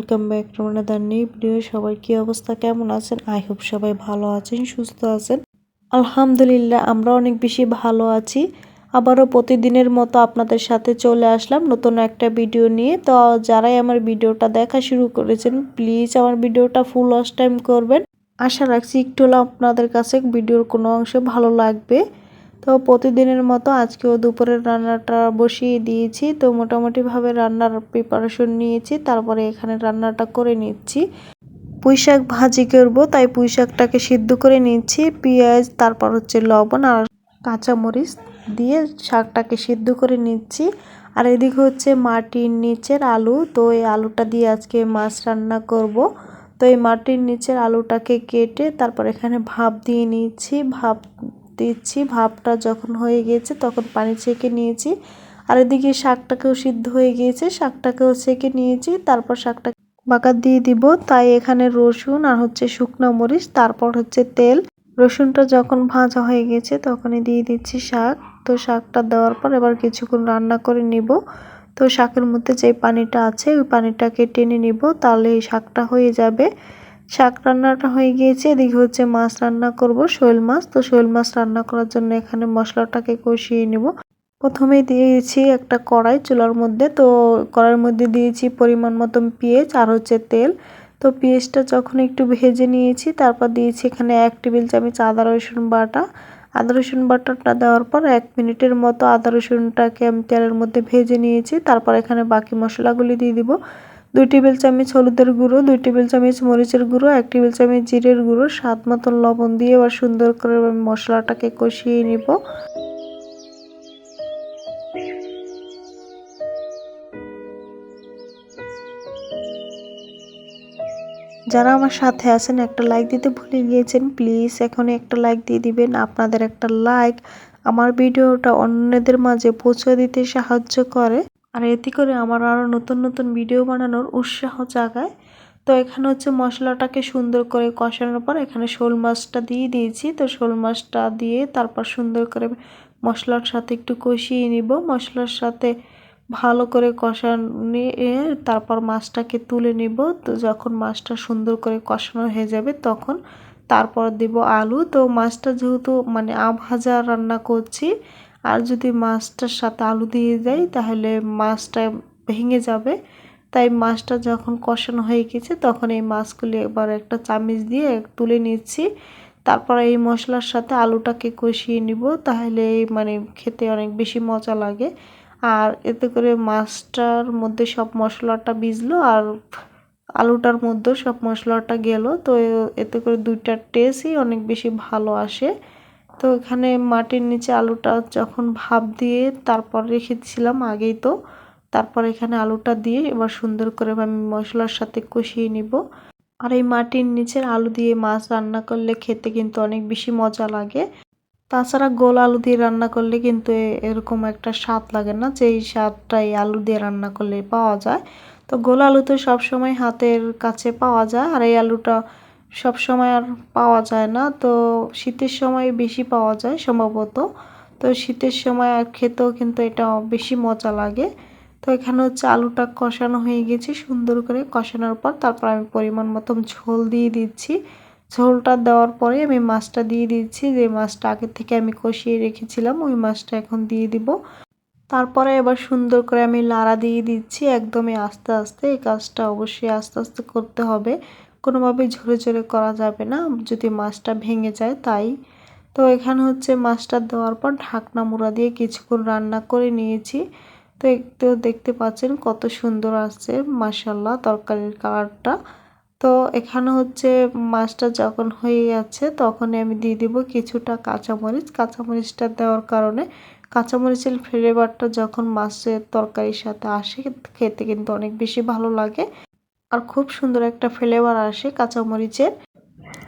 Welcome back to মানাদার new video সবাই কি অবস্থা? কেমন আছেন? আই হোপ সবাই ভালো আছেন, সুস্থ আছেন। আলহামদুলিল্লাহ, আমরা অনেক বেশি ভালো আছি। আবারও প্রতিদিনের মতো আপনাদের সাথে চলে আসলাম নতুন একটা ভিডিও নিয়ে। তো যারাই আমার ভিডিওটা দেখা শুরু করেছেন প্লিজ আমার ভিডিওটা ফুল ওয়াশ টাইম করবেন। আশা রাখছি একটু হলেও আপনাদের কাছে ভিডিওর কোনো অংশ ভালো লাগবে। তো প্রতিদিনের মতো আজকেও দুপুরের রান্নাটা বসিয়ে দিয়েছি। তো মোটামুটিভাবে রান্নার প্রিপারেশন নিয়েছি, তারপরে এখানে রান্নাটা করে নিচ্ছি। পুঁই শাক ভাজি করব, তাই পুঁই শাকটাকে সিদ্ধ করে নিচ্ছি, পেঁয়াজ, তারপর হচ্ছে লবণ আর কাঁচামরিচ দিয়ে শাকটাকে সিদ্ধ করে নিচ্ছি। আর এদিকে হচ্ছে মাটির নিচের আলু, তো এই আলুটা দিয়ে আজকে মাছ রান্না করব। তো এই মাটির নিচের আলুটাকে কেটে তারপর এখানে ভাপ দিয়ে নিচ্ছি, ভাপ দিচ্ছি ভাপটা যখন হয়ে গিয়েছে তখন পানি ছেঁকে নিয়েছি। আর এদিকে শাকটাকেও সিদ্ধ হয়ে গিয়েছে, শাকটাকেও ছেঁকে নিয়েছি, তারপর শাকটা বাগার দিয়ে দিব। তাই এখানে রসুন আর হচ্ছে শুকনো মরিচ, তারপর হচ্ছে তেল। রসুনটা যখন ভাজা হয়ে গেছে তখনই দিয়ে দিচ্ছি শাক। তো শাকটা দেওয়ার পর এবার কিছুক্ষণ রান্না করে নিব। তো শাকের মধ্যে যে পানিটা আছে, ওই পানিটাকে টেনে নিব, তাহলে এই শাকটা হয়ে যাবে। শাক রান্নাটা হয়ে গিয়েছে। এদিকে হচ্ছে মাছ রান্না করব, শোল মাছ। তো শোল মাছ রান্না করার জন্য এখানে মশলাটাকে কষিয়ে নেব। প্রথমেই দিয়েছি একটা কড়াই চুলার মধ্যে। তো কড়াইয়ের মধ্যে দিয়েছি পরিমাণ মতন পেঁয়াজ আর হচ্ছে তেল। তো পেঁয়াজটা যখন একটু ভেজে নিয়েছি, তারপর দিয়েছি এখানে এক টেবিল চামচ আদা, রসুন বাটা। আদা, রসুন বাটাটা দেওয়ার পর এক মিনিটের মতো আদা, রসুনটাকে আমি তেলের মধ্যে ভেজে নিয়েছি। তারপর এখানে বাকি মশলাগুলি দিয়ে দিব। দুই টেবিল চামচ হলুদের গুঁড়ো, দুই টেবিল চামচ মরিচের গুঁড়ো, এক টেবিল চামচ জিরের গুঁড়ো, স্বাদ মতন লবণ দিয়ে এবার সুন্দর করে মশলাটাকে কষিয়ে নিব। যারা আমার সাথে আছেন, একটা লাইক দিতে ভুলে গিয়েছেন, প্লিজ এখনই একটা লাইক দিয়ে দিবেন, আপনাদের একটা লাইক। আমার ভিডিওটা অন্যদের মাঝে পৌঁছে দিতে সাহায্য করে। আর এতে করে আমার আরও নতুন নতুন ভিডিও বানানোর উৎসাহ জাগায়। তো এখানে হচ্ছে মশলাটাকে সুন্দর করে কষানোর পর এখানে শোল মাছটা দিয়ে দিয়েছি। তো শোল মাছটা দিয়ে তারপর সুন্দর করে মশলার সাথে একটু কষিয়ে নিব। মশলার সাথে ভালো করে কষানিয়ে তারপর মাছটাকে তুলে নিব। তো যখন মাছটা সুন্দর করে কষানো হয়ে যাবে তখন তারপর দেব আলু। তো মাছটা যেহেতু মানে ভাজা রান্না করছি আর যদি মাছটার সাথে আলু দিয়ে যাই তাহলে মাছটা ভেঙে যাবে। তাই মাছটা যখন কষানো হয়ে গেছে, তখন এই মাছগুলি এবার একটা চামিচ দিয়ে তুলে নিচ্ছি। তারপর এই মশলার সাথে আলুটাকে কষিয়ে নিব, তাহলে মানে খেতে অনেক বেশি মজা লাগে। আর এতে করে মাছটার মধ্যে সব মশলাটা ভিজলো, আর আলুটার মধ্যেও সব মশলাটা গেল। তো এতে করে দুইটার টেস্টই অনেক বেশি ভালো আসে। তো এখানে মাটির নিচে আলুটা যখন ভাপ দিয়ে তারপর রেখে রেখেছিলাম আগেই তো, তারপর এখানে আলুটা দিয়ে এবার সুন্দর করে আমি মশলার সাথে কষিয়ে নিব। আর এই মাটির নিচের আলু দিয়ে মাছ রান্না করলে খেতে কিন্তু অনেক বেশি মজা লাগে। তাছাড়া গোল আলু দিয়ে রান্না করলে কিন্তু এরকম একটা স্বাদ লাগে না যে এই স্বাদটা এই আলু দিয়ে রান্না করলে পাওয়া যায়। তো গোল আলু তো সবসময় হাতের কাছে পাওয়া যায় আর এই আলুটা সব সময় আর পাওয়া যায় না। তো শীতের সময় বেশি পাওয়া যায় সম্ভবত। তো শীতের সময় আর খেতেও কিন্তু এটা বেশি মজা লাগে। তো এখানে হচ্ছে আলুটা কষানো হয়ে গেছে সুন্দর করে। কষানোর পর তারপর আমি পরিমাণ মতন ঝোল দিয়ে দিচ্ছি। ঝোলটা দেওয়ার পরে আমি মাছটা দিয়ে দিচ্ছি। যে মাছটা আগে থেকে আমি কষিয়ে রেখেছিলাম, ওই মাছটা এখন দিয়ে দিব। তারপরে এবার সুন্দর করে আমি লাড়া দিয়ে দিচ্ছি। একদমই আস্তে আস্তে এই কাজটা অবশ্যই আস্তে আস্তে করতে হবে। কোনোভাবেই ঝরে ঝরে করা যাবে না। যদি মাছটা ভেঙে যায়, তাই। তো এখানে হচ্ছে মাছটা দেওয়ার পর ঢাকনা মুড়া দিয়ে কিছুক্ষণ রান্না করে নিয়েছি। তো একটু দেখতে পাচ্ছেন কত সুন্দর আসছে মাসাল্লাহ তরকারির কালারটা। তো এখানে হচ্ছে মাছটা যখন হয়ে যাচ্ছে, তখনই আমি দিয়ে দিব কিছুটা কাঁচামরিচ। কাঁচামরিচটা দেওয়ার কারণে কাঁচামরিচের ফ্লেভারটা যখন মাছের তরকারির সাথে আসে, খেতে কিন্তু অনেক বেশি ভালো লাগে। আর খুব সুন্দর একটা ফ্লেভার আসে কাঁচামরিচের।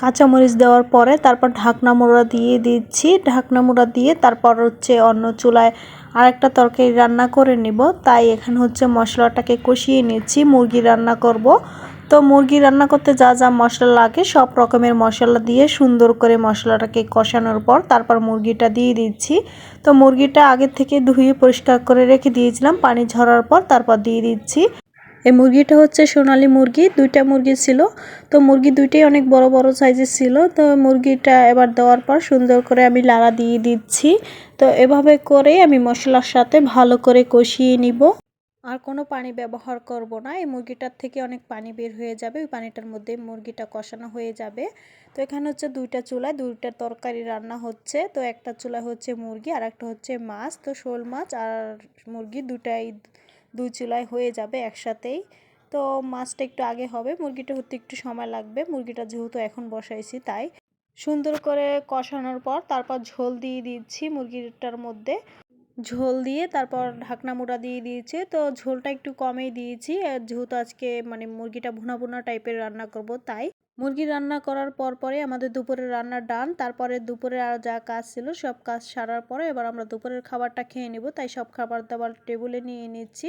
কাঁচামরিচ দেওয়ার পরে তারপর ঢাকনা মোড়া দিয়ে দিচ্ছি। ঢাকনা মোড়া দিয়ে তারপর হচ্ছে অন্য চুলায় আরেকটা তরকারি রান্না করে নিব। তাই এখানে হচ্ছে মশলাটাকে কষিয়ে নিচ্ছি। মুরগি রান্না করব। তো মুরগি রান্না করতে যা যা মশলা লাগে সব রকমের মশলা দিয়ে সুন্দর করে মশলাটাকে কষানোর পর তারপর মুরগিটা দিয়ে দিচ্ছি। তো মুরগিটা আগে থেকে ধুয়ে পরিষ্কার করে রেখে দিয়েছিলাম। পানি ঝরার পর তারপর দিয়ে দিচ্ছি। এই মুরগিটা হচ্ছে সোনালী মুরগি, দুইটা মুরগি ছিল। তো মুরগি দুইটাই অনেক বড় বড় সাইজের ছিল। তো মুরগিটা এবার দেওয়ার পর সুন্দর করে আমি লাড়া দিয়ে দিচ্ছি। তো এভাবে করে আমি মশলার সাথে ভালো করে কষিয়ে নিব। আর কোনো পানি ব্যবহার করব না। এই মুরগিটার থেকে অনেক পানি বের হয়ে যাবে। ওই পানিটার মধ্যে মুরগিটা কষানো হয়ে যাবে। তো এখানে হচ্ছে দুইটা চুলায় দুইটা তরকারি রান্না হচ্ছে। তো একটা চুলায় হচ্ছে মুরগি আর একটা হচ্ছে মাছ। তো শোল মাছ আর মুরগি দুটাই দুই চুলায় হয়ে যাবে একসাথেই। তো মাছটা একটু আগে হবে, মুরগিটা হতে একটু সময় লাগবে। মুরগিটা যেহেতু এখন বসাইছি তাই। সুন্দর করে কষানোর পর তারপর ঝোল দিয়ে দিচ্ছি মুরগিটার মধ্যে। ঝোল দিয়ে তারপর ঢাকনা মোটা দিয়ে দিয়েছে। তো ঝোলটা একটু কমেই দিয়েছি। যেহেতু আজকে মানে মুরগিটা ভুনা ভুনা টাইপের রান্না করব তাই। মুরগি রান্না করার পর পরে আমাদের দুপুরের রান্না ডান, তারপরে দুপুরে আর যা কাজ ছিল সব কাজ সারার পরে এবার আমরা দুপুরের খাবারটা খেয়ে নেব, তাই সব খাবার দাবার টেবিলে নিয়ে নিচ্ছি।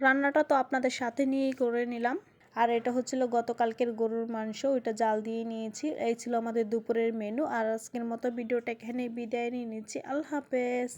রান্নাটা তো আপনাদের সাথে নিয়েই করে নিলাম। আর এটা হচ্ছিল গতকালকের গরুর মাংস, ওইটা জাল দিয়ে নিয়েছি। এই ছিল আমাদের দুপুরের মেনু আর আজকের মতো ভিডিওটা এখানে বিদায় নিয়ে নিচ্ছি। আল্লাহ হাফেজ।